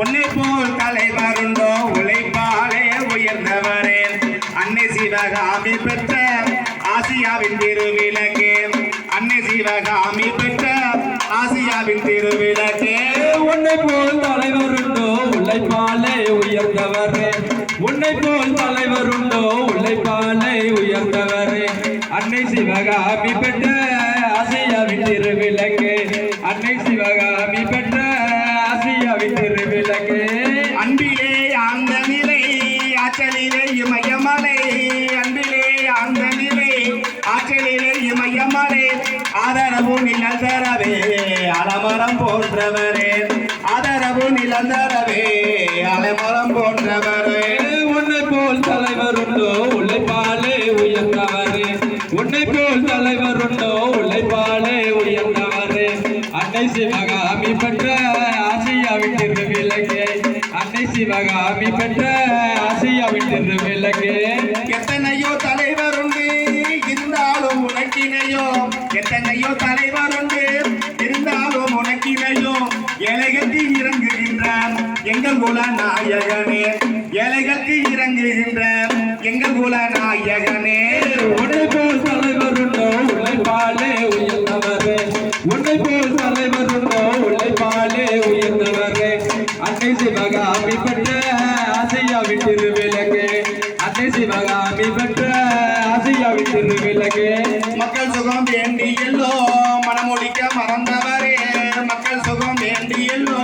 உன்னை போல் தலைவருண்டோ உழைப்பாலே உயர்ந்தவரே. அன்னை சிவகாமி பெற்ற ஆசியாவின் திருவிளக்கே. அன்னை சிவகாமி பெற்ற ஆசியாவின் திருவிளக்கே. உன்னை போல் தலைவருண்டோ உழைப்பாலே உயர்ந்தவரே. உன்னை போல் தலைவருண்டோ உழைப்பாலே உயர்ந்தவரே. அன்னை சிவகாமி பெற்ற ஆசியாவின் திருவிளக்கே. அன்னை சிவகாமி பெற்ற ஆழ்ந்த நிலை ஆற்றலிலே இமயமலை அன்பிலே ஆழ்ந்த நிலை ஆற்றலிலே இமயமலை ஆதரவு நிலந்தரவே அலமரம் போன்றவரே. ஆதரவு நிலந்தரவே அலமரம் போன்றவரே. உன்னை போல் தலைவர் உண்டோ உழைப்பாலே உயர்ந்தவரே. உன்னை போல் தலைவர் உண்டோ உழைப்பாலே உயர்ந்தவரே. அன்னை சிவகாமி சிவகாமி பெற்ற ஆசியாவின் திருவிளக்கே எத்தனையோ தலைவருண்டு இருந்தாலும் உனக்கினையோ. எத்தனையோ தலைவருண்டு இருந்தாலும் உனக்கினையோ. ஏழைகளுக்கு இறங்குகின்றான் எங்கள் குல நாயகனே. ஏழைகளுக்கு இறங்குகின்ற எங்கள் குல நாயகனே. உன்னை திருவிளக்கு. அத்தை சிவகாமி பெற்ற ஆசியாவின் திருவிளக்கு. மக்கள் சுகம் வேண்டி எல்லோ மனமுடிக்க மறந்தவரே. மக்கள் சுகம் வேண்டி எல்லோ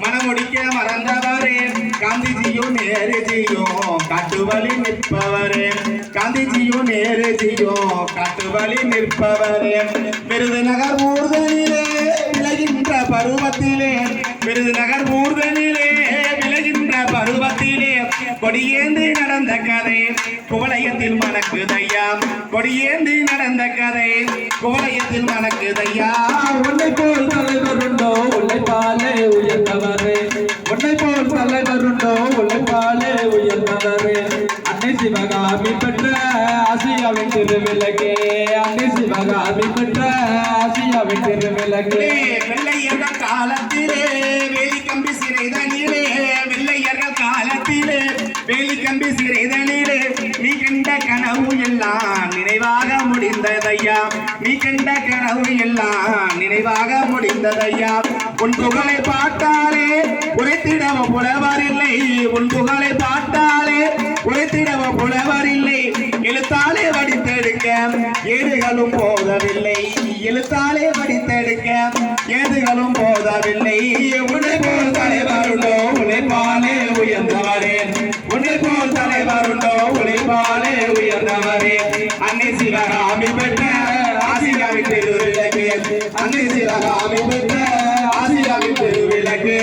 மனமுடிக்க மறந்தவரே. காந்திஜியும் நேருஜியும் காட்டுவழி நிற்பவரே. காந்திஜியும் நேருஜியும் காட்டுவழி நிற்பவரே. விருதுநகர் ஊர்தனிலே விளைகின்ற பருவத்திலே விருதுநகர் ஊர்தனிலே கொடியேந்தி நடந்த கதை குவலயத்தில் மணக்குதையா கொடியேந்தி நடந்த கதை குவலயத்தில் மணக்குதையா உன்னை போல் தலைவருண்டோ உழைப்பாலே உயர்ந்தவரே. உன்னை போல் தலைவருண்டோ உழைப்பாலே உயர்ந்தவரே. அன்னை சிவகாமி பெற்ற ஆசியாவின் திருவிளக்கே. அன்னை சிவகாமி பெற்ற ஆசியாவின் திருவிளக்கே. வெள்ளையர்கள் காலத்திலே வேலி கம்பி சிறைதனிலே நீ கண்ட கனவு எல்லாம் நினைவாக முடிந்ததையா? நீ கண்ட கனவு எல்லாம் நினைவாக முடிந்ததையா? உன் புகழை பார்த்தாலே உரைத்திடவ புலவர் இல்லை. உன் புகழை பார்த்தாலே உரைத்திடவ புலவர் இல்லை. எழுத்தாலே வடித்தெடுக்க ஏடுகளும் போகவில்லை எழுத்தாலே உயர்ந்தவரே. அன்னை சிவராமி பெற்ற ஆசியாவி திருவிளக்கு. அன்னை சிவராமி பெற்ற ஆசியாவி திருவிளக்கு.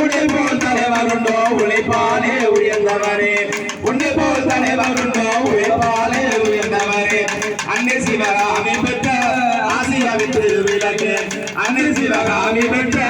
உன்னை போல் தலைவர் உண்டோ உழைப்பாலே உயர்ந்தவரே. உன்னை போல் தலைவர் உண்டோ உழைப்பாலே உயர்ந்தவரே. அன்னை சிவராமி பெற்ற ஆசியாவி திருவிளக்கு. அன்னை சிவராமி பெற்ற